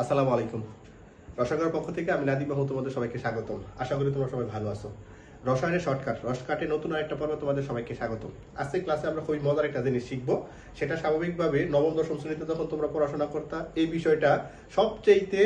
আসসালামু আলাইকুম। রসায়নের পক্ষ থেকে আমি নাদিম মাহমুদ তোমাদের সবাইকে স্বাগতম। আশা করি তোমরা সবাই ভালো আছো। রসায়নের শর্টকাট। রসকাটে নতুন আরেকটা পর্ব তোমাদের সবাইকে স্বাগতম। আজকে ক্লাসে আমরা খুবই মজার একটা জিনিস শিখব। সেটা স্বাভাবিকভাবে নবম, দশম শ্রেণীতে যখন তোমরা পড়াশোনা করতা, এই বিষয়টা সবচেয়েতে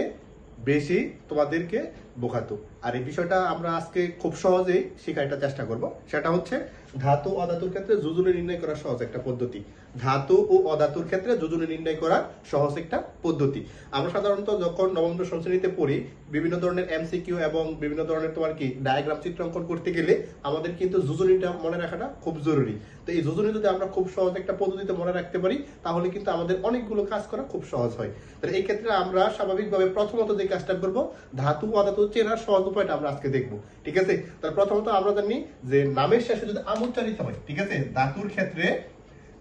বেশি তোমাদেরকে বোখাতো আর এই বিষয়টা আমরা আজকে খুব সহজেই শেখার চেষ্টা করব। সেটা হচ্ছে ধাতু অধাতুর ক্ষেত্রে যোজনী নির্ণয় করা সহজ একটা পদ্ধতি। ধাতু ও অধাতুর ক্ষেত্রে যোজনী নির্ণয় করার সহজ একটা পদ্ধতি। আমরা সাধারণত যখন নবম দশম শ্রেণীতে পড়ি, বিভিন্ন ধরনের এমসিকিউ এবং বিভিন্ন ধরনের তোমার কি ডায়াগ্রাম চিত্রাঙ্কন করতে গেলে আমাদের কিন্তু যোজনীটা মনে রাখাটা খুব জরুরি। তো এই যোজনী যদি আমরা খুব সহজ একটা পদ্ধতিতে মনে রাখতে পারি, তাহলে কিন্তু আমাদের অনেকগুলো কাজ করা খুব সহজ হয়। তাহলে এই ক্ষেত্রে আমরা স্বাভাবিকভাবে প্রথমত যে কাজটা করব, ধাতু অধাতু চেনার সহজ উপায়টা আমরা আজকে দেখব। ঠিক আছে? তাহলে প্রথমত আমরা জানি যে নামের শেষে যদি আমুচ্চারিত হয়, ঠিক আছে? ধাতুর ক্ষেত্রে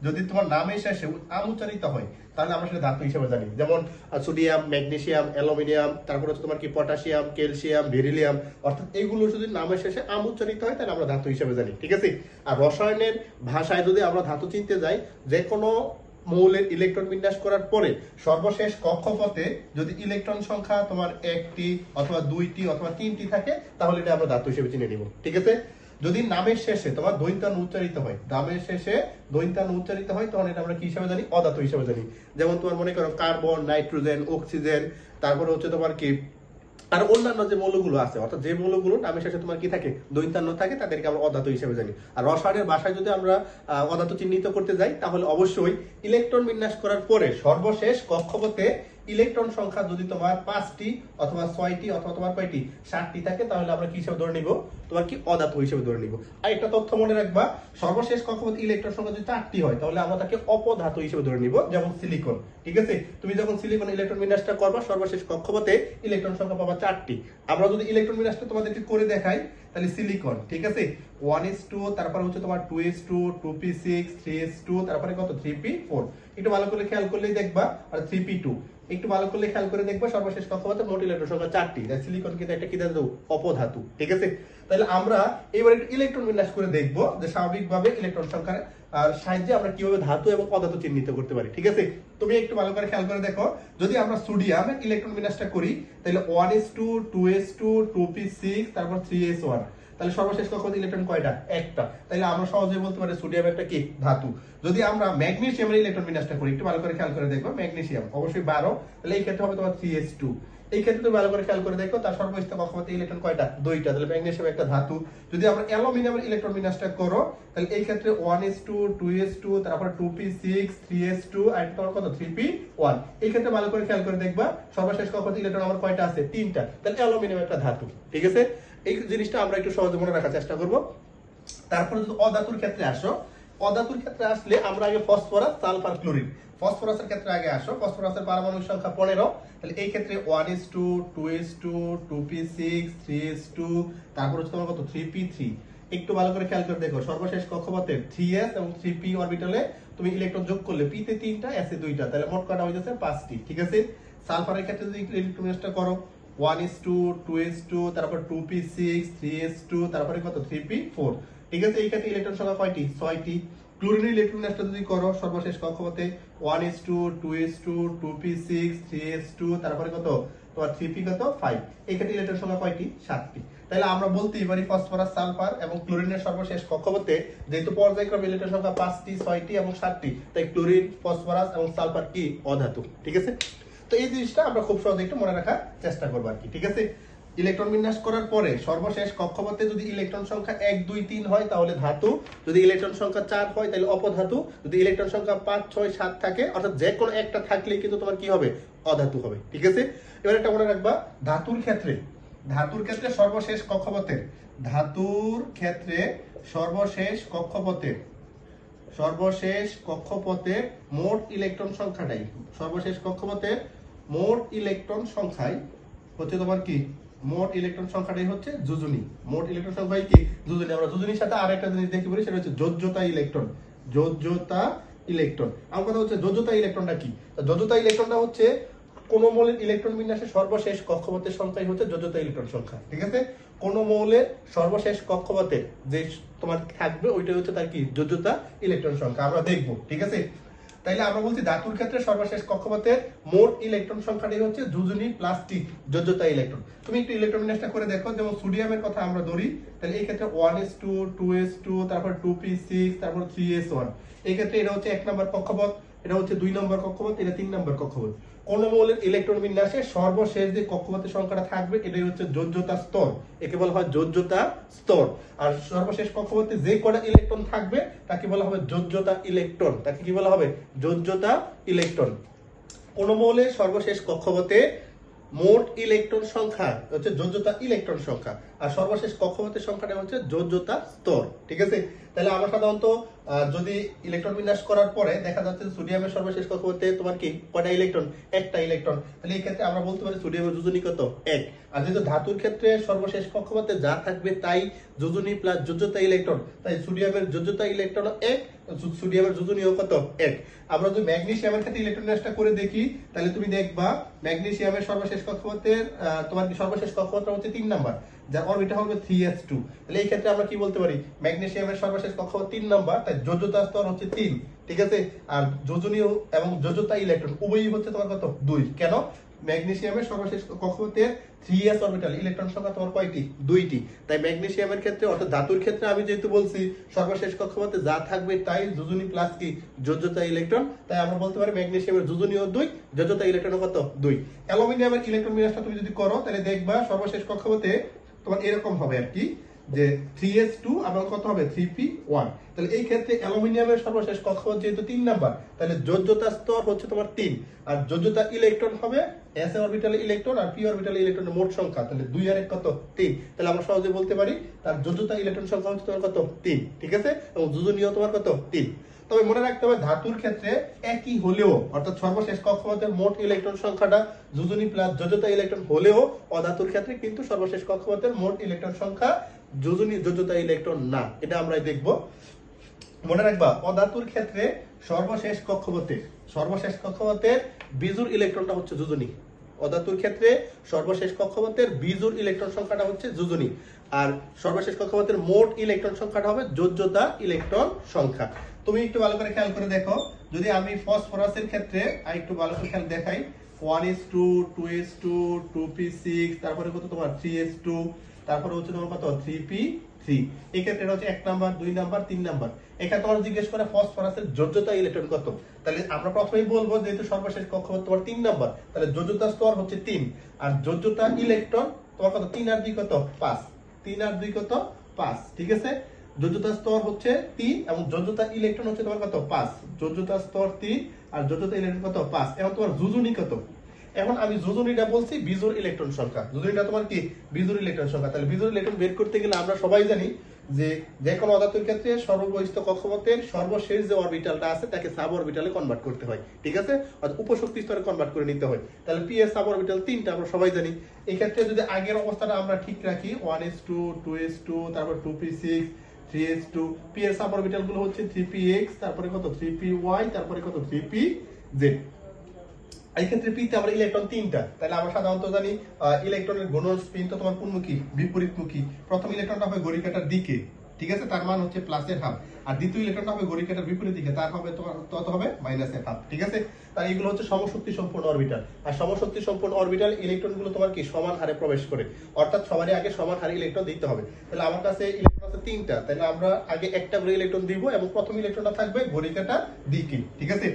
যদি তোমার নামের শেষে আমুচ্চারিত হয়, তাহলে আমরা সেটা ধাতু হিসেবে জানি। যেমন সোডিয়াম ম্যাগনেশিয়াম অ্যালুমিনিয়াম, তারপর হচ্ছে তোমার কি, পটাশিয়াম, ক্যালসিয়াম ভেরিলিয়াম অর্থাৎ এইগুলো যদি নামের শেষে আমুচ্চারিত হয়, তাহলে আমরা ধাতু হিসেবে জানি, ঠিক আছে? আর রসায়নের ভাষায় যদি আমরা ধাতু চিনতে যাই, যে কোনো মৌলের ইলেকট্রন বিন্যাস করার পরে সর্বশেষ কক্ষপথে যদি ইলেকট্রন সংখ্যা তোমার একটি অথবা দুইটি অথবা তিনটি থাকে, তাহলে এটা আমরা ধাতু হিসেবে চিনে নিব, ঠিক আছে? যদি নামের শেষে তোমার দৈন্তান উচ্চারিত হয় নামের শেষে দৈন্তান উচ্চারিত হয়, তখন এটা আমরা কি হিসাবে জানি? অধাতু হিসাবে জানি। যেমন তোমার মনে করো কার্বন, নাইট্রোজেন, অক্সিজেন, তারপরে হচ্ছে তোমার কি? আর অন্যান্য যে মৌলগুলো আছে, অর্থাৎ যে মৌলগুলো নামের শেষে তোমার কি থাকে? দৈন্তান্ন থাকে, তাদেরকে আমরা অধাতু হিসেবে জানি। আর রসায়নের বাসায় যদি আমরা অধাতু চিহ্নিত করতে যাই, তাহলে অবশ্যই ইলেকট্রন বিন্যাস করার পরে সর্বশেষ কক্ষপথে ইলেকট্রন সংখ্যা যদি তোমার পাঁচটি অথবা ছয়টি অথবা তোমার কয়টি? ষাটটি থাকে, তাহলে আমরা কি হিসাবে ধরে নিব? তোমার কি অধাতু হিসেবে ধরে নিব। আর একটা তথ্য মনে রাখবা, সর্বশেষ কক্ষপথে ইলেকট্রন সংখ্যা যদি চারটি হয়, তাহলে আমরা তাকে অপধাতু হিসেবে ধরে নিব, যেমন সিলিকন ঠিক আছে? তুমি যখন সিলিকন ইলেকট্রন বিন্যাসটা করবা, সর্বশেষ কক্ষপথে ইলেকট্রন সংখ্যা পাবা চারটি। আমরা যদি ইলেকট্রন বিন্যাসটা তোমাদেরকে করে দেখাই, তাহলে সিলিকন ঠিক আছে? ওয়ান এস টু তারপর হচ্ছে তোমার two S two two P six three S two তারপরে কত? থ্রি পি ফোর একটু ভালো করে খেয়াল করলেই দেখবা, আর থ্রি পি টু একটু ভালো করলে খেয়াল করে দেখবা, সর্বশেষ কক্ষপথে মোট ইলেকট্রন সংখ্যা চারটি। সিলিকন কিন্তু একটা কি ধাতু? অপধাতু, ঠিক আছে? তাহলে আমরা এবার একটু ইলেকট্রন বিন্যাস করে দেখব যে স্বাভাবিকভাবে ইলেকট্রন সংখ্যার সাহায্যে আমরা কীভাবে ধাতু এবং পদার্থ চিহ্নিত করতে পারি, ঠিক আছে? তুমি একটু ভালো করে খেয়াল করে দেখো, যদি আমরা সোডিয়ামের ইলেকট্রন বিন্যাসটা করি, তাহলে one S two two S two two P six তারপর থ্রি এস ওয়ান তাহলে সর্বশেষ কখন ইলেকট্রন কয়টা? একটা। তাহলে আমরা সহজে বলতে পারি সোডিয়াম একটা কি? ধাতু। যদি আমরা ম্যাগনেসিয়ামের ইলেকট্রন বিন্যাসটা করি, একটু ভালো করে খেয়াল করে দেখো ম্যাগনেসিয়াম অবশ্যই বারো। তাহলে এই ক্ষেত্রে হবে তোমার থ্রি এস টু এই ক্ষেত্রে তুমি ভালো করে খেয়াল করে দেখো, তার সর্বস্থ কক্ষপথে ইলেকট্রন কয়টা? দুইটা। তাহলে ম্যাগনেসিয়াম একটা ধাতু। যদি আমরা অ্যালুমিনিয়ামের ইলেকট্রন বিন্যাসটা করো, তাহলে এই ক্ষেত্রে one S two two S two তারপর two P six three S two আর তোমার কত? থ্রি পি ওয়ান এই ক্ষেত্রে ভালো করে খেয়াল করে দেখবা, সর্বশেষ কক্ষপথে ইলেকট্রন আমার কয়টা আছে? তিনটা। তাহলে অ্যালুমিনিয়াম একটা ধাতু। ঠিক আছে? এই জিনিসটা আমরা একটু সহজে মনে রাখার চেষ্টা করব। তারপরে যদি অধাতুর ক্ষেত্রে আসো, অধাতুর ক্ষেত্রে আসলে আমরা আগে ফসফরাস, সালফার, ক্লোরিন। ফসফরাসের ক্ষেত্রে আগে আসো, ফসফরাসের পারমাণবিক সংখ্যা পনেরো। তাহলে এই ক্ষেত্রে one S two two S two two P six three S two তারপর হচ্ছে তোমার কত? থ্রি পি থ্রি একটু ভালো করে খেয়াল করে দেখো, সর্বশেষ কক্ষপথে থ্রি এস এবং থ্রি পি অরবিটালে তুমি ইলেকট্রন যোগ করলে পি তে তিনটা এস দুইটা। তাহলে মোট কটা হয়ে যাচ্ছে পাঁচটি। ঠিক আছে? সালফারের ক্ষেত্রে যদি ইলেকট্রনটা করো। ওয়ান টু টু টু তারপর টু পি সিক্স টু তারপরে কত? থ্রি পি ফোর ঠিক আছে? এই ক্ষেত্রে ইলেকট্রন কয়টি? ছয়টি। যদি করো, সর্বশেষ কক্ষপথে one two two two two P six two তারপরে কত? তোমার থ্রি পি কত? ফাইভ কয়টি? সাতটি। আমরা বলতেই পারি ফসফরাস সালফার এবং ক্লোরিনের সর্বশেষ কক্ষপথে যেহেতু পর্যায়ক্রমে ইলেকট্রন সংখ্যা পাঁচটি, ছয়টি এবং সাতটি, তাই ক্লোরিন ফসফরাস এবং সালফার কি? অধাতু। ঠিক আছে? এই জিনিসটা আমরা খুব সহজে একটু মনে রাখার চেষ্টা করব আর কি, ঠিক আছে? ইলেকট্রন বিন্যাস করার পরে সর্বশেষ কক্ষপথে যদি ইলেকট্রন সংখ্যা এক, দুই, তিন হয়, তাহলে ধাতু। যদি ইলেকট্রন সংখ্যা চার হয়, তাহলে অপধাতু। যদি ইলেকট্রন সংখ্যা পাঁচ, ছয়, সাত থাকে, অর্থাৎ যে কোনো একটা থাকলে কিন্তু তোমার কি হবে? অধাতু হবে, ঠিক আছে? এবার একটা মনে রাখবা, ধাতুর ক্ষেত্রে ধাতুর ক্ষেত্রে সর্বশেষ কক্ষপথের, ধাতুর ক্ষেত্রে সর্বশেষ কক্ষপথের, সর্বশেষ কক্ষপথে মোট ইলেকট্রন সংখ্যাটাই, সর্বশেষ কক্ষপথে মোট ইলেকট্রন সংখ্যাই হচ্ছে তোমার কি? মোট ইলেকট্রন সংখ্যাটাই হচ্ছে যোজনী। মোট ইলেকট্রন সংখ্যাই কি? যোজনী। আমরা যোজনীর সাথে আরেকটা জিনিস দেখতে বলি, সেটা হচ্ছে যোজ্যতা ইলেকট্রন। যোজ্যতা ইলেকট্রন। আমার কথা হচ্ছে, যোজ্যতা ইলেকট্রনটা কি? যোজ্যতা ইলেকট্রনটা হচ্ছে কোন মৌলের ইলেকট্রন বিন্যাসের সর্বশেষ কক্ষপথের সংখ্যাই হচ্ছে যোজ্যতা ইলেকট্রন সংখ্যা, ঠিক আছে? কোন মৌলের সর্বশেষ কক্ষপথের যে তোমার থাকবে, ওইটাই হচ্ছে তার কি? যোজ্যতা ইলেকট্রন সংখ্যা। আমরা দেখব, ঠিক আছে? তাইলে আমরা বলছি ধাতুর ক্ষেত্রে সর্বশেষ কক্ষপথের মোট ইলেকট্রন সংখ্যাটি হচ্ছে দুজনই প্লাস টি যোজ্যতা ইলেকট্রন। তুমি একটু ইলেকট্রন বিন্যাসটা করে দেখো, যেমন সোডিয়ামের কথা আমরা ধরি তাহলে এই ক্ষেত্রে one S two two S two তারপর টু পি সিক্স তারপর থ্রি এস ওয়ান এই ক্ষেত্রে এটা হচ্ছে এক নম্বর কক্ষপথ, এটা হচ্ছে দুই নম্বর কক্ষপথ, এটা তিন নম্বর কক্ষপথ। কোন মৌলের ইলেকট্রন বিন্যাসে সর্বশেষ যে কক্ষপথের সংখ্যাটা থাকবে, এটাই হচ্ছে যোজ্যতা স্তর। একে বলা হয় যোজ্যতা স্তর। আর সর্বশেষ কক্ষপথে যে কটা ইলেকট্রন থাকবে, তাকে বলা হবে যোজ্যতা ইলেকট্রন। তাকে কি বলা হবে? যোজ্যতা ইলেকট্রন। কোন মৌলের সর্বশেষ কক্ষপথে মোট ইলেকট্রন সংখ্যা হচ্ছে যোজ্যতা ইলেকট্রন সংখ্যা। আর সর্বশেষ কক্ষপথের সংখ্যাটা হচ্ছে যোজ্যতা স্তর। ঠিক আছে? তাহলে আমরা সাধারণত যদি ইলেকট্রন বিন্যাস করার পরে দেখা যাচ্ছে সোডিয়ামের সর্বশেষ কক্ষপথে তোমার কি? কয়টা ইলেকট্রন একটা ইলেকট্রন তাহলে এই ক্ষেত্রে আমরা বলতে পারি সোডিয়ামের যোজনী কত? এক। আর যেহেতু ধাতুর ক্ষেত্রে সর্বশেষ কক্ষপথে যা থাকবে তাই যোজনী প্লাস যোজ্যতা ইলেকট্রন তাই সোডিয়ামের যোজ্যতা ইলেকট্রন এক সোডিয়ামের যোজনীয় কত? এক। আমরা যদি ম্যাগনেসিয়ামের ক্ষেত্রে ইলেকট্রন বিন্যাসটা করে দেখি, তাহলে তুমি দেখবা ম্যাগনেসিয়ামের সর্বশেষ কক্ষপথের তোমার কি সর্বশেষ কক্ষপথটা হচ্ছে তিন নাম্বার। যার অরবিটা হবে থ্রি এস টু। তাহলে এই ক্ষেত্রে আমরা কি বলতে পারি? ম্যাগনেসিয়ামের সর্বশেষ কক্ষপথ তিন নাম্বার, তাই যোজ্যতা স্তর হচ্ছে তিন, ঠিক আছে? আর যোজনীয় এবং যোজ্যতা ইলেকট্রন, উভয়ই হচ্ছে তোমার কত? দুই। কেন? ম্যাগনেসিয়ামের সর্বশেষ কক্ষপথের থ্রি এস অরবিটাল, ইলেকট্রন সংখ্যা তোমার কয়টি? দুইটি। তাই ম্যাগনেসিয়ামের ক্ষেত্রে, অর্থাৎ ধাতুর ক্ষেত্রে আমি যেহেতু বলছি, সর্বশেষ কক্ষপথে যা থাকবে তাই যোজনী প্লাস কি? যোজ্যতা ইলেকট্রন। তাই আমরা বলতে পারি ম্যাগনেসিয়ামের যোজনীয় দুই যোজ্যতা ইলেকট্রন কত? দুই। অ্যালুমিনিয়ামের ইলেকট্রন বিন্যাসটা তুমি যদি করো, তাহলে দেখবা সর্বশেষ কক্ষপথে তোমার এরকম হবে আর কি, যে থ্রি এস টু আবার কত হবে? থ্রি পি ওয়ান তাহলে এই ক্ষেত্রে অ্যালুমিনিয়ামের সর্বশেষ কক্ষপথ যেহেতু তিন নাম্বার, তাহলে যোজ্যতা স্তর হচ্ছে তোমার তিন। আর যোজ্যতা ইলেকট্রন হবে এস অরবিটাল ইলেকট্রন আর পি অরবিটাল ইলেকট্রনের মোট সংখ্যা, তাহলে দুই আর এক কত? তিন। তাহলে আমরা সহজে বলতে পারি, তার যোজ্যতা ইলেকট্রন সংখ্যা হচ্ছে তোমার কত? তিন। ঠিক আছে? এবং যোজনীয় তোমার কত? তিন। তবে মনে রাখতে হবে, ধাতুর ক্ষেত্রে একই হলেও, অর্থাৎ সর্বশেষ কক্ষপথের মোট ইলেকট্রন সংখ্যাটা যোজনী প্লাস যোজ্যতা ইলেকট্রন হলেও অধাতুর ক্ষেত্রে কিন্তু সর্বশেষ কক্ষপথের মোট ইলেকট্রন সংখ্যা যোজনী যোজ্যতা ইলেকট্রন না। এটা আমরা দেখব। মনে রাখবা, অধাতুর ক্ষেত্রে সর্বশেষ কক্ষপথে, সর্বশেষ কক্ষপথের বিজুর ইলেকট্রনটা হচ্ছে যোজনী। অধাতুর ক্ষেত্রে সর্বশেষ কক্ষপথের বিজুর ইলেকট্রন সংখ্যাটা হচ্ছে যোজনী। আর সর্বশেষ কক্ষপথের মোট ইলেকট্রন সংখ্যাটা হবে যোজ্যতা ইলেকট্রন সংখ্যা। তুমি একটু ভালো করে খেয়াল করে দেখো। যদি আমি ফসফরাসের ক্ষেত্রে আর একটু ভালো করে খেয়াল দেখাই one S two two S two two P six তারপরে কত তোমার থ্রি এস টু তারপরে হচ্ছে তোমার কত? থ্রি পি থ্রি এই ক্ষেত্রে এটা হচ্ছে এক নাম্বার, দুই নাম্বার, তিন নাম্বার। এখানে তোমার জিজ্ঞেস করে ফসফরাসের যোজ্যতা ইলেকট্রন কত? তাহলে আমরা প্রথমেই বলব যেহেতু সর্বশেষ কক্ষপথ তোমার তিন নাম্বার, তাহলে যোজ্যতা স্তর হচ্ছে তিন, আর যোজ্যতা ইলেকট্রন তোমার কত? তিন আর দুই কত? পাঁচ। তিন আর দুই কত? পাঁচ, ঠিক আছে? যোজ্যতা স্তর হচ্ছে তিন এবং যোজ্যতা ইলেকট্রন হচ্ছে তোমার কত? পাঁচ। যোজ্যতা স্তর তিন আর যোজ্যতা ইলেকট্রন কত? পাঁচ। এখন তোমার যোজনী কত? এখন আমি যোজনীটা বলছি বিজোর ইলেকট্রন সংখ্যা। যোজনীটা তোমার কি? বিজোর ইলেকট্রন সংখ্যা। তাহলে বিজোর ইলেকট্রন বের করতে গেলে আমরা সবাই জানি যে যে কোনো অধাতুর ক্ষেত্রে সর্ববহিষ্ঠ কক্ষপথের সর্বশেষ যে অরবিটালটা আছে, তাকে সাব অরবিটালে কনভার্ট করতে হয়। ঠিক আছে? অর্থাৎ উপশক্তি স্তরে কনভার্ট করে নিতে হয়। তাহলে পি এস সাব অরবিটাল তিনটা আমরা সবাই জানি। এই ক্ষেত্রে যদি আগের অবস্থাটা আমরা ঠিক রাখি one S two two S two তারপর two P six three S two P এর সাব অরবিটালগুলো হচ্ছে থ্রি পি এক্স তারপরে কত? থ্রি পি ওয়াই তারপরে কত? থ্রি পি জেড এই ক্ষেত্রে পিতে আমরা ইলেকট্রন তিনটা। তাহলে আমরা সাধারণত জানি ইলেকট্রনের গুণন স্পিন তো তোমার কোনমুখী বিপরীতমুখী। প্রথম ইলেকট্রনটা হবে ঘড়ি কাটার দিকে, ঠিক আছে? তার মান হচ্ছে প্লাসের হাফ। আর দ্বিতীয় ইলেকট্রনটা হবে ঘড়ি বিপরীত দিকে, তার হবে তোমার তত হবে মাইনাসের হাফ, ঠিক আছে? তার এগুলো হচ্ছে সমশক্তি সম্পূর্ণ অরবিটাল আর সমশক্তি সম্পূর্ণ অরবিটাল ইলেকট্রনগুলো তোমার কি? সমান হারে প্রবেশ করে। অর্থাৎ সবারই আগে সমান হারে ইলেকট্রন দিতে হবে। তাহলে আমার কাছে ইলেকট্রন আছে তিনটা। তাহলে আমরা আগে একটা করে ইলেকট্রন দিব এবং প্রথম ইলেকট্রনটা থাকবে ঘড়ি কাটার দিকে, ঠিক আছে?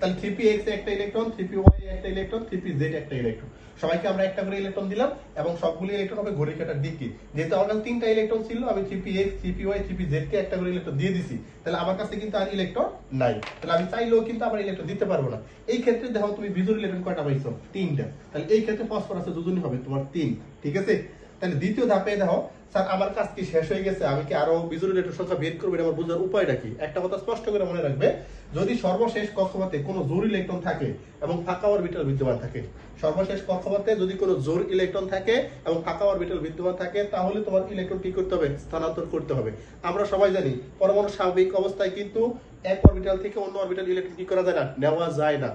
তাহলে থ্রি পি এক্স একটা ইলেকট্রন থ্রি পি ওয়াই একটা ইলেকট্রন থ্রি পি জেড একটা ইলেকট্রন সবাইকে আমরা একটা করে ইলেকট্রন দিলাম এবং সবগুলো ইলেকট্রন হবে ঘড়ি কাটার দিকে। যেহেতু আমার কাছে তিনটা ইলেকট্রন ছিল, আমি three P X three P Y three P Z কে একটা করে ইলেকট্রন দিয়ে দিছি। তাহলে আমার কাছে কিন্তু আর ইলেকট্রন নাই। তাহলে আমি চাইলেও কিন্তু আমার ইলেকট্রন দিতে পারব না। এই ক্ষেত্রে দেখো তুমি বিজুর ইলেকট্রন কয়টা পাইছো? তিনটা। তাহলে এই ক্ষেত্রে ফসফরাসের যোজনী হবে তোমার তিন। ঠিক আছে? তাহলে দ্বিতীয় ধাপে দেখো, স্যার, আমার কাজ কি শেষ হয়ে গেছে? আমি কি আরও বিজুর ইলেকট্রন সংখ্যা বের করব? এটা আমার বোঝার উপায়টা কি? একটা কথা স্পষ্ট করে মনে রাখবে। যদি সর্বশেষ কক্ষপথে কোনো জোর ইলেকট্রন থাকে এবং ফাঁকা অরবিটাল বিদ্যমান থাকে, সর্বশেষ কক্ষপথে যদি কোনো জোর ইলেকট্রন থাকে এবং ফাঁকা অরবিটাল বিদ্যমান থাকে, তাহলে তোমার ইলেকট্রন কি করতে হবে? স্থানান্তর করতে হবে। আমরা সবাই জানি, পরমাণু স্বাভাবিক অবস্থায় কিন্তু এক অরবিটাল থেকে অন্য অরবিটাল ইলেকট্রন কি করা যায় না? নেওয়া যায় না।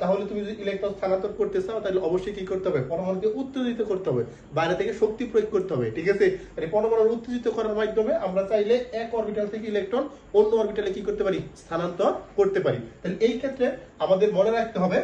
তাহলে তুমি যদি ইলেকট্রন স্থানান্তর করতে চাও, তাহলে অবশ্যই কি করতে হবে? পরমাণুকে উত্তেজিত করতে হবে। বাইরে থেকে শক্তি প্রয়োগ করতে হবে, ঠিক আছে? মানে পরমাণু উত্তেজিত করার মাধ্যমে আমরা চাইলে এক অরবিটাল থেকে ইলেকট্রন অন্য অরবিটালে কি করতে পারি? স্থানান্তর করতে পারি। তাহলে এই ক্ষেত্রে আমাদের মনে রাখতে হবে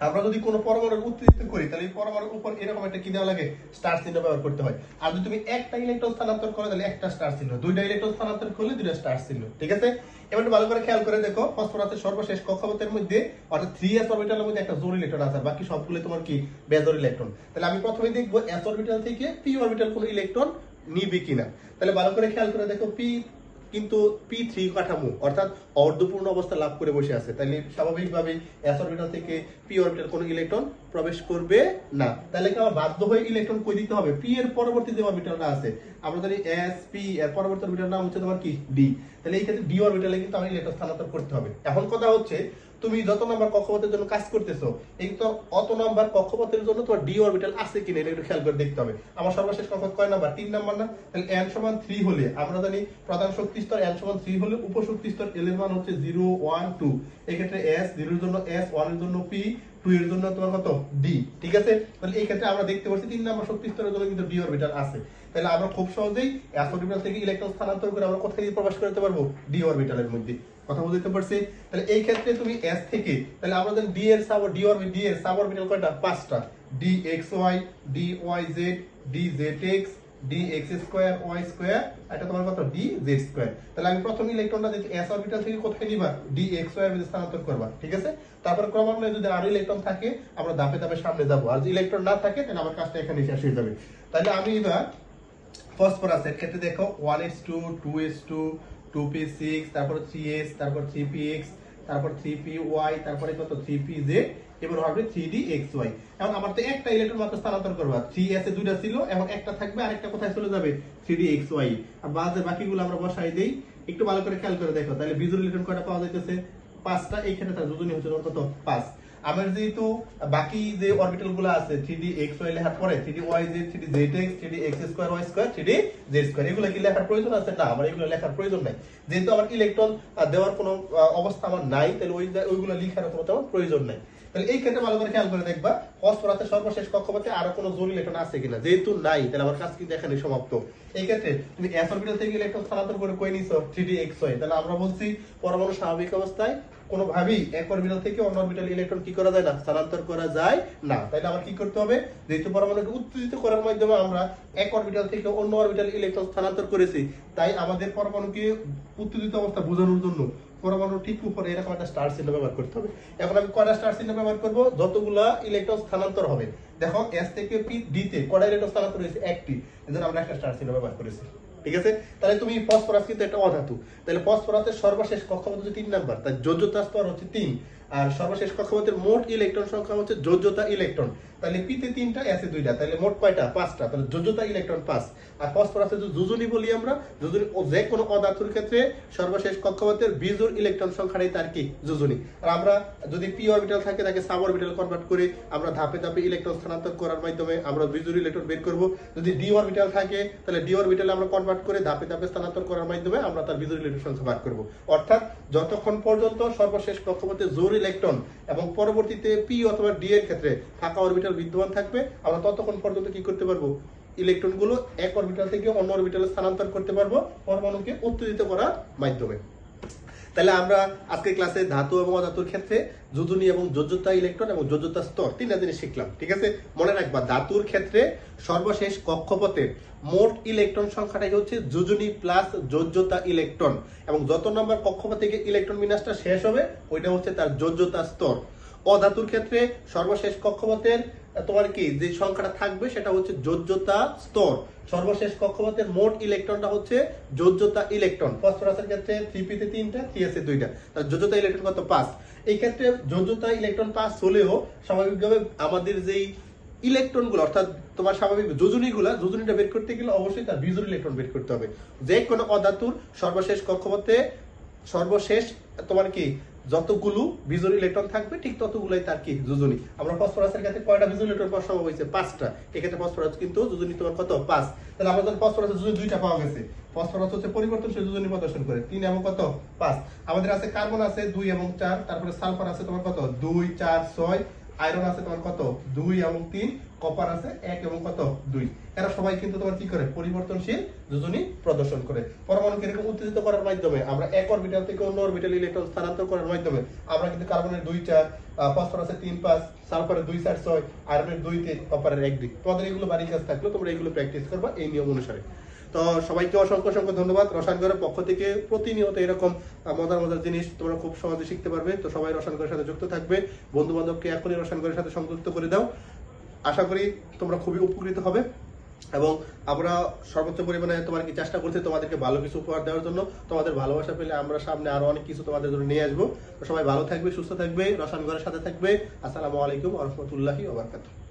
আমরা যদি কোনো পরমাণু উত্তেজিত করি, তাহলে এই পরমাণুর উপর এরকম একটা কি দেওয়া লাগে? স্টার চিহ্ন ব্যবহার করতে হয়। আর যদি তুমি একটা ইলেকট্রন স্থানান্তর করো, তাহলে একটা স্টার চিহ্ন। দুইটা ইলেকট্রন স্থানান্তর করলে দুইটা স্টার চিহ্ন, ঠিক আছে? এবার ভালো করে খেয়াল করে দেখো, ফসফরাসের সর্বশেষ কক্ষপথের মধ্যে, অর্থাৎ থ্রি এস অরবিটালের মধ্যে একটা জোর ইলেকট্রন আছে বাকি সবগুলো তোমার কি? বেজোর ইলেকট্রন। তাহলে আমি প্রথমে দেখব এস অরবিটাল থেকে পি অরবিটাল কোনো ইলেকট্রন নিবে কিনা। তাহলে ভালো করে খেয়াল করে দেখো পি কিন্তু পি থ্রি কাঠামো, অর্থাৎ অর্ধপূর্ণ অবস্থা লাভ করে বসে আছে। তাহলে স্বাভাবিকভাবে এস অরবিটাল থেকে পি অরবিটাল কোনো ইলেকট্রন প্রবেশ করবে না। তাহলে কি আমার বাধ্য হয়ে ইলেকট্রন কই দিতে হবে? পি এর পরবর্তী যে অরবিটালটা আছে, আমরা জানি এস পি এর পরবর্তী অরবিটাল নাম হচ্ছে তোমার কি? ডি তাহলে এই ক্ষেত্রে ডি অরবিটালে কিন্তু আমার ইলেকট্রন স্থানান্তর করতে হবে। এখন কথা হচ্ছে তুমি যত নাম্বার কক্ষপথের জন্য কাজ করতেছো, এই তো অত নাম্বার কক্ষপথের জন্য তোমার ডি অরবিটাল আছে কিনা এটা একটু খেয়াল করে দেখতে হবে। আমার সর্বশেষ কক্ষপথ কয় নাম্বার? তিন নাম্বার না? তাহলে এন সমান থ্রি হলে, আমরা জানি প্রধান শক্তি স্তর এন সমান থ্রি হলে উপশক্তি স্তর এল এর মান হচ্ছে জিরো ওয়ান টু এক্ষেত্রে এস জিরোর জন্য এস ওয়ানের জন্য পি টু এর জন্য তোমার কত? ডি ঠিক আছে? তাহলে এই ক্ষেত্রে আমরা দেখতে পাচ্ছি তিন নাম্বার শক্তি স্তরের জন্য কিন্তু ডি অরবিটাল আছে। তাহলে আমরা খুব সহজেই এস অরবিটাল থেকে ইলেকট্রন স্থানান্তর করে আমরা কোথায় প্রবেশ করতে পারব? ডি অরবিটালের মধ্যে। কথা বুঝতে পারছি? তাহলে এই ক্ষেত্রে তুমি এস থেকে, তাহলে জানি ডি এর সাব ডি অরবিট ডি এর সাব অরবিটাল কয়টা পাঁচটা। D x y d y z d z x d x square y square এটা তোমার কত? ডি জেড স্কোয়ার তাহলে আমি প্রথম ইলেকট্রনটা যদি এস অরবিটাল থেকে কোথায় নিবা? ডি এক্স ওয়াই এর স্থানান্তর করবা, ঠিক আছে? তারপর ক্রমান্বয়ে যদি আরও ইলেকট্রন থাকে, আমরা ধাপে ধাপে সামনে যাব। আর যদি ইলেকট্রন না থাকে, তাহলে আমার কাজটা এখানে শেষ হয়ে যাবে। তাহলে আমি এবার ফসফরাসের ক্ষেত্রে দেখো one s two two s two two p six তারপর থ্রি তারপর থ্রি পি তারপর থ্রি ওয়াই তারপরে কত? থ্রি পি জেড এবার হবে থ্রি ডি এক্স ওয়াই এখন আমার তো একটা ইলেকট্রন মাত্র স্থানান্তর করবা। থ্রি এস এ দুইটা ছিল, এখন একটা থাকবে আর একটা কোথায় চলে যাবে? থ্রি ডি এক্স ওয়াই আর বাদে বাকিগুলো আমরা বসাই দেই। একটু ভালো করে খেয়াল করে দেখো, তাহলে বিজুর ইলেকট্রন কয়টা পাওয়া যাইতেছে? পাঁচটা এই ক্ষেত্রে তার দুজনই হচ্ছে কত? পাঁচ। আমার যেহেতু বাকি যে অরবিটালগুলো আছে থ্রি ডি এক্স ওয়াই লেখার পরে three d y z three d z x three d x square y square three d z square এগুলো কি লেখার প্রয়োজন আছে? না, আমার এগুলো লেখার প্রয়োজন নাই। যেহেতু আমার ইলেকট্রন দেওয়ার কোনো অবস্থা আমার নাই, তাহলে ওই ওইগুলো লিখার কোনো তেমন প্রয়োজন নাই। তাহলে এই ক্ষেত্রে ভালো করে খেয়াল করে দেখবা সর্বশেষ কক্ষপথে আরও কোনো জোর ইলেকট্রন আছে কিনা? যেহেতু নাই, তাহলে আমার কাজ কিন্তু সমাপ্ত। এই ক্ষেত্রে তুমি এস অরবিটাল থেকে ইলেকট্রন স্থানান্তর করে কই নিছো? থ্রি ডি এক্স ওয়াই তাহলে আমরা বলছি, পরমাণু স্বাভাবিক অবস্থায় কোনোভাবেই এক অরবিটাল থেকে অন্য অরবিটাল ইলেকট্রন কি করা যায় না? স্থানান্তর করা যায় না। তাহলে আমার কি করতে হবে? যেহেতু পরমাণুকে উত্তেজিত করার মাধ্যমে আমরা এক অরবিটাল থেকে অন্য অরবিটাল ইলেকট্রন স্থানান্তর করেছি, তাই আমাদের পরমাণুকে উত্তেজিত অবস্থা বোঝানোর জন্য পরমাণুর ঠিক উপরে এরকম একটা স্টার চিহ্ন ব্যবহার করতে হবে। এখন আমি কয়টা স্টার চিহ্ন ব্যবহার করব? যতগুলা ইলেকট্রন স্থানান্তর হবে। দেখো এস থেকে পি ডি তে কয়টা ইলেকট্রন স্থানান্তর হয়েছে? একটি। এজন্য আমরা একটা স্টার চিহ্ন ব্যবহার করেছি। ঠিক আছে? তাহলে তুমি ফসফরাস কিন্তু একটা অধাতু। তাহলে ফসফরাসের সর্বশেষ কক্ষপথ হচ্ছে তিন নাম্বার। তার যোজ্যতা স্তর হচ্ছে তিন। আর সর্বশেষ কক্ষপথের মোট ইলেকট্রন সংখ্যা হচ্ছে যোজ্যতা ইলেকট্রন। তাহলে পিতে তিনটা এসে দুইটা। তাহলে মোট কয়টা? পাঁচটা। তাহলে যোজ্যতা ইলেকট্রন পাঁচ। আর ফসফরাসের যে যোজনী বলি আমরা, যোজনী যে কোনো অধাতুর ক্ষেত্রে সর্বশেষ কক্ষপথের বিজুর ইলেকট্রন সংখ্যাটাই তার কি? যোজনী। আর আমরা যদি পি অরবিটাল থাকে, তাকে সাব অরবিটাল কনভার্ট করে আমরা ধাপে ধাপে ইলেকট্রন স্থানান্তর করার মাধ্যমে আমরা বিজুর ইলেকট্রন বের করব। যদি ডি অরবিটাল থাকে, তাহলে ডি অরবিটালে আমরা কনভার্ট করে ধাপে ধাপে স্থানান্তর করার মাধ্যমে আমরা তার বিজুর ইলেকট্রন সংখ্যা বার করব। অর্থাৎ যতক্ষণ পর্যন্ত সর্বশেষ কক্ষপথে জোর ইলেকট্রন এবং পরবর্তীতে পি অথবা ডি এর ক্ষেত্রে ফাঁকা অরবিটাল বিদ্যমান থাকবে, আমরা ততক্ষণ পর্যন্ত কি করতে পারব? ইলেকট্রনগুলো এক অরবিটাল থেকে অন্য অরবিটালে স্থানান্তর করতে পারব পরমাণুকে উত্তেজিত করার মাধ্যমে। তাহলে আমরা আজকের ক্লাসে ধাতু এবং অধাতুর ক্ষেত্রে যোজনী এবং যোজ্যতা ইলেকট্রন এবং যোজ্যতা স্তর তিনটা জিনিস শিখলাম, ঠিক আছে? মনে রাখবা, ধাতুর ক্ষেত্রে সর্বশেষ কক্ষপথের মোট ইলেকট্রন সংখ্যাটাই হচ্ছে যোজনী প্লাস যোজ্যতা ইলেকট্রন এবং যত নম্বর কক্ষপথ থেকে ইলেকট্রন বিন্যাসটা শেষ হবে, ওইটা হচ্ছে তার যোজ্যতা স্তর। অধাতুর ক্ষেত্রে সর্বশেষ কক্ষপথের, তোমার কি, যে সংখ্যাটা থাকবে সেটা হচ্ছে যোজ্যতা স্তর। সর্বশেষ কক্ষপথের মোট ইলেকট্রনটা হচ্ছে যোজ্যতা ইলেকট্রন। ফসফরাসের ক্ষেত্রে থ্রি পিতে তিনটা থ্রি এসে দুইটা। তার যোজ্যতা ইলেকট্রন কত? পাঁচ। এই ক্ষেত্রে যোজ্যতা ইলেকট্রন পাঁচ হলেও স্বাভাবিকভাবে আমাদের যেই ইলেকট্রনগুলো, অর্থাৎ তোমার স্বাভাবিক যোজনীগুলো, যোজনীটা বের করতে গেলে অবশ্যই তার বিজুর ইলেকট্রন বের করতে হবে। যে কোনো অধাতুর সর্বশেষ কক্ষপথে সর্বশেষ তোমার কি যতগুলো বিজোর ইলেকট্রন থাকবে, ঠিক ততগুলোই তার কি? যোজনী। আমরা ফসফরাসের ক্ষেত্রে কয়টা বিজোর ইলেকট্রন পাওয়া সম্ভব হয়েছে? পাঁচটা। এক্ষেত্রে ফসফরাস কিন্তু যোজনী তোমার কত? পাঁচ। তাহলে আমাদের ফসফরাসের যোজনী দুইটা পাওয়া গেছে। ফসফরাস হচ্ছে পরিবর্তনশীল যোজনী প্রদর্শন করে। তিন এবং কত? পাঁচ। আমাদের আছে কার্বন আছে দুই এবং চার, তারপরে সালফার আছে তোমার কত? দুই, চার, ছয়। আয়রন আছে তোমার কত? দুই এবং তিন। কপার আছে এক এবং কত? দুই। এরা সবাই কিন্তু তোমার কি করে? পরিবর্তনশীল যোজনী প্রদর্শন করে। পরমাণুকে এরকম উত্তেজিত করার মাধ্যমে, আমরা এক অরবিটাল থেকে অন্য অরবিটাল ইলেকট্রন স্থানান্তর করার মাধ্যমে, আমরা কিন্তু কার্বনের দুই চার ফসফরাসের তিন পাঁচ সালফারের দুই চার ছয় আয়রনের দুই তিন কপারের এক দুই তোমাদের এগুলো বাড়ি কাজ থাকল তোমরা এগুলো প্র্যাকটিস করবা এই নিয়ম অনুসারে। তো সবাইকে অসংখ্য অসংখ্য ধন্যবাদ। রসায়নগরের পক্ষ থেকে প্রতিনিয়ত এরকম মজার মজার জিনিস তোমরা খুব সহজে শিখতে পারবে। তো সবাই রসায়নগরের সাথে যুক্ত থাকবে। বন্ধু বান্ধবকে এখনই রসায়নগরের সাথে সংযুক্ত করে দাও। আশা করি তোমরা খুবই উপকৃত হবে এবং আমরা সর্বোচ্চ পরিমাণে তোমার কি চেষ্টা করছি তোমাদেরকে ভালো কিছু উপহার দেওয়ার জন্য। তোমাদের ভালোবাসা পেলে আমরা সামনে আরও অনেক কিছু তোমাদের জন্য নিয়ে আসব। সবাই ভালো থাকবে, সুস্থ থাকবে রসায়নগরের সাথে থাকবে। আসসালামু আলাইকুম রহমতুল্লাহি ওবরকাতুহ